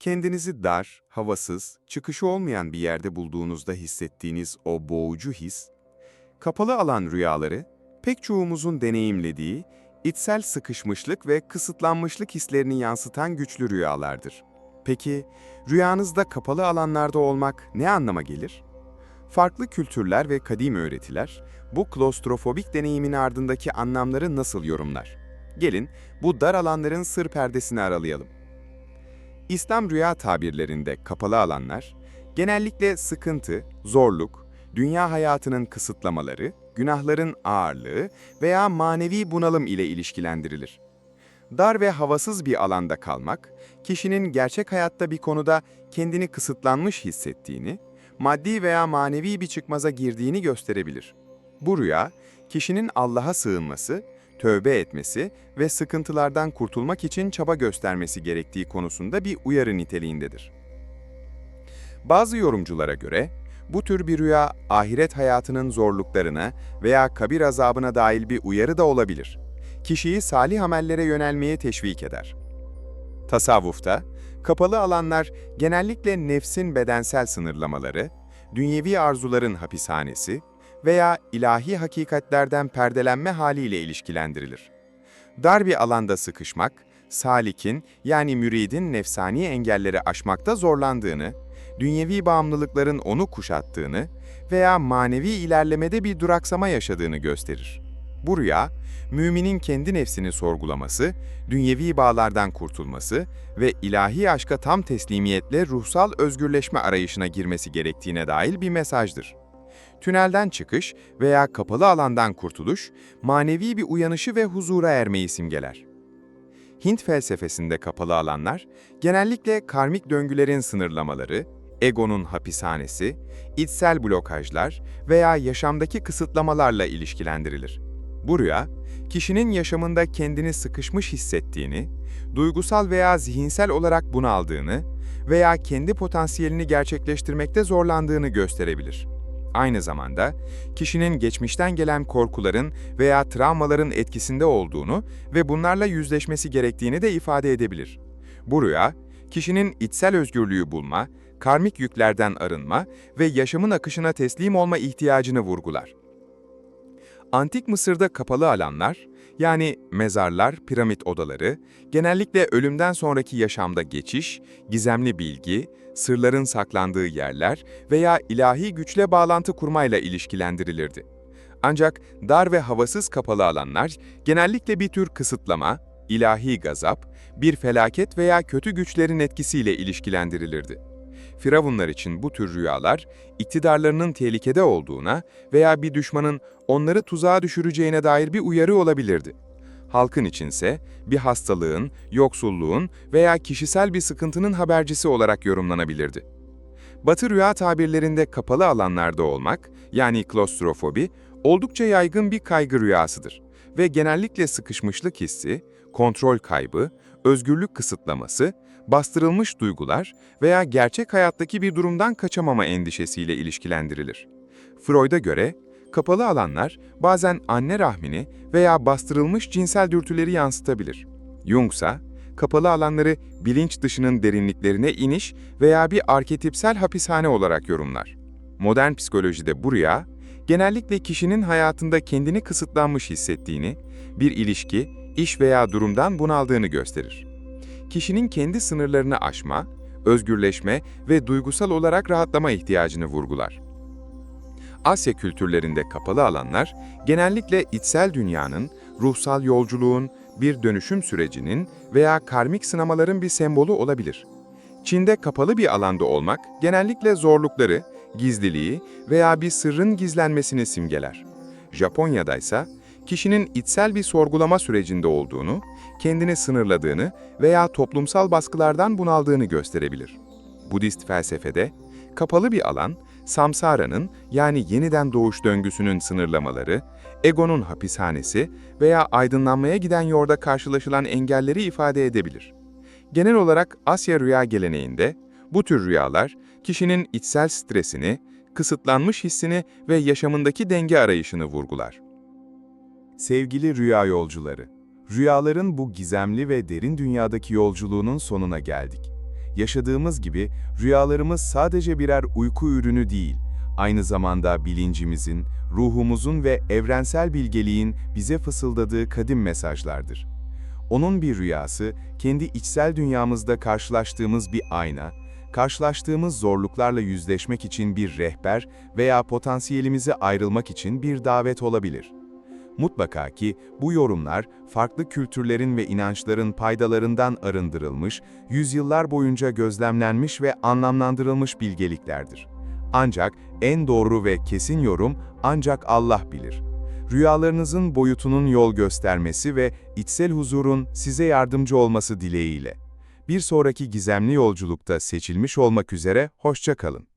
Kendinizi dar, havasız, çıkışı olmayan bir yerde bulduğunuzda hissettiğiniz o boğucu his, kapalı alan rüyaları, pek çoğumuzun deneyimlediği, içsel sıkışmışlık ve kısıtlanmışlık hislerini yansıtan güçlü rüyalardır. Peki, rüyanızda kapalı alanlarda olmak ne anlama gelir? Farklı kültürler ve kadim öğretiler, bu klostrofobik deneyimin ardındaki anlamları nasıl yorumlar? Gelin, bu dar alanların sır perdesini aralayalım. İslam rüya tabirlerinde kapalı alanlar, genellikle sıkıntı, zorluk, dünya hayatının kısıtlamaları, günahların ağırlığı veya manevi bunalım ile ilişkilendirilir. Dar ve havasız bir alanda kalmak, kişinin gerçek hayatta bir konuda kendini kısıtlanmış hissettiğini, maddi veya manevi bir çıkmaza girdiğini gösterebilir. Bu rüya, kişinin Allah'a sığınması, tövbe etmesi ve sıkıntılardan kurtulmak için çaba göstermesi gerektiği konusunda bir uyarı niteliğindedir. Bazı yorumculara göre, bu tür bir rüya ahiret hayatının zorluklarına veya kabir azabına dahil bir uyarı da olabilir. Kişiyi salih amellere yönelmeye teşvik eder. Tasavvufta, kapalı alanlar genellikle nefsin bedensel sınırlamaları, dünyevi arzuların hapishanesi veya ilahi hakikatlerden perdelenme haliyle ilişkilendirilir. Dar bir alanda sıkışmak, salikin yani müridin nefsani engelleri aşmakta zorlandığını, dünyevi bağımlılıkların onu kuşattığını veya manevi ilerlemede bir duraksama yaşadığını gösterir. Bu rüya, müminin kendi nefsini sorgulaması, dünyevi bağlardan kurtulması ve ilahi aşka tam teslimiyetle ruhsal özgürleşme arayışına girmesi gerektiğine dair bir mesajdır. Tünelden çıkış veya kapalı alandan kurtuluş, manevi bir uyanışı ve huzura ermeyi simgeler. Hint felsefesinde kapalı alanlar, genellikle karmik döngülerin sınırlamaları, egonun hapishanesi, içsel blokajlar veya yaşamdaki kısıtlamalarla ilişkilendirilir. Bu rüya, kişinin yaşamında kendini sıkışmış hissettiğini, duygusal veya zihinsel olarak bunaldığını veya kendi potansiyelini gerçekleştirmekte zorlandığını gösterebilir. Aynı zamanda, kişinin geçmişten gelen korkuların veya travmaların etkisinde olduğunu ve bunlarla yüzleşmesi gerektiğini de ifade edebilir. Bu rüya, kişinin içsel özgürlüğü bulma, karmik yüklerden arınma ve yaşamın akışına teslim olma ihtiyacını vurgular. Antik Mısır'da kapalı alanlar, yani mezarlar, piramit odaları, genellikle ölümden sonraki yaşamda geçiş, gizemli bilgi, sırların saklandığı yerler veya ilahi güçle bağlantı kurmayla ilişkilendirilirdi. Ancak dar ve havasız kapalı alanlar genellikle bir tür kısıtlama, ilahi gazap, bir felaket veya kötü güçlerin etkisiyle ilişkilendirilirdi. Firavunlar için bu tür rüyalar, iktidarlarının tehlikede olduğuna veya bir düşmanın onları tuzağa düşüreceğine dair bir uyarı olabilirdi. Halkın içinse bir hastalığın, yoksulluğun veya kişisel bir sıkıntının habercisi olarak yorumlanabilirdi. Batı rüya tabirlerinde kapalı alanlarda olmak, yani klostrofobi, oldukça yaygın bir kaygı rüyasıdır ve genellikle sıkışmışlık hissi, kontrol kaybı, özgürlük kısıtlaması, bastırılmış duygular veya gerçek hayattaki bir durumdan kaçamama endişesiyle ilişkilendirilir. Freud'a göre, kapalı alanlar bazen anne rahmini veya bastırılmış cinsel dürtüleri yansıtabilir. Jung kapalı alanları bilinç dışının derinliklerine iniş veya bir arketipsel hapishane olarak yorumlar. Modern psikolojide bu rüya, genellikle kişinin hayatında kendini kısıtlanmış hissettiğini, bir ilişki, iş veya durumdan bunaldığını gösterir. Kişinin kendi sınırlarını aşma, özgürleşme ve duygusal olarak rahatlama ihtiyacını vurgular. Asya kültürlerinde kapalı alanlar, genellikle içsel dünyanın, ruhsal yolculuğun, bir dönüşüm sürecinin veya karmik sınamaların bir sembolü olabilir. Çin'de kapalı bir alanda olmak, genellikle zorlukları, gizliliği veya bir sırrın gizlenmesini simgeler. Japonya'da ise kişinin içsel bir sorgulama sürecinde olduğunu, kendini sınırladığını veya toplumsal baskılardan bunaldığını gösterebilir. Budist felsefede, kapalı bir alan, samsara'nın yani yeniden doğuş döngüsünün sınırlamaları, egonun hapishanesi veya aydınlanmaya giden yolda karşılaşılan engelleri ifade edebilir. Genel olarak Asya rüya geleneğinde bu tür rüyalar kişinin içsel stresini, kısıtlanmış hissini ve yaşamındaki denge arayışını vurgular. Sevgili rüya yolcuları, rüyaların bu gizemli ve derin dünyadaki yolculuğunun sonuna geldik. yaşadığımız gibi rüyalarımız sadece birer uyku ürünü değil, aynı zamanda bilincimizin, ruhumuzun ve evrensel bilgeliğin bize fısıldadığı kadim mesajlardır. Onun bir rüyası, kendi içsel dünyamızda karşılaştığımız bir ayna, karşılaştığımız zorluklarla yüzleşmek için bir rehber veya potansiyelimize ayrılmak için bir davet olabilir. Mutlaka ki bu yorumlar farklı kültürlerin ve inançların paydalarından arındırılmış, yüzyıllar boyunca gözlemlenmiş ve anlamlandırılmış bilgeliklerdir. Ancak en doğru ve kesin yorum ancak Allah bilir. Rüyalarınızın boyutunun yol göstermesi ve içsel huzurun size yardımcı olması dileğiyle. Bir sonraki gizemli yolculukta seçilmiş olmak üzere hoşça kalın.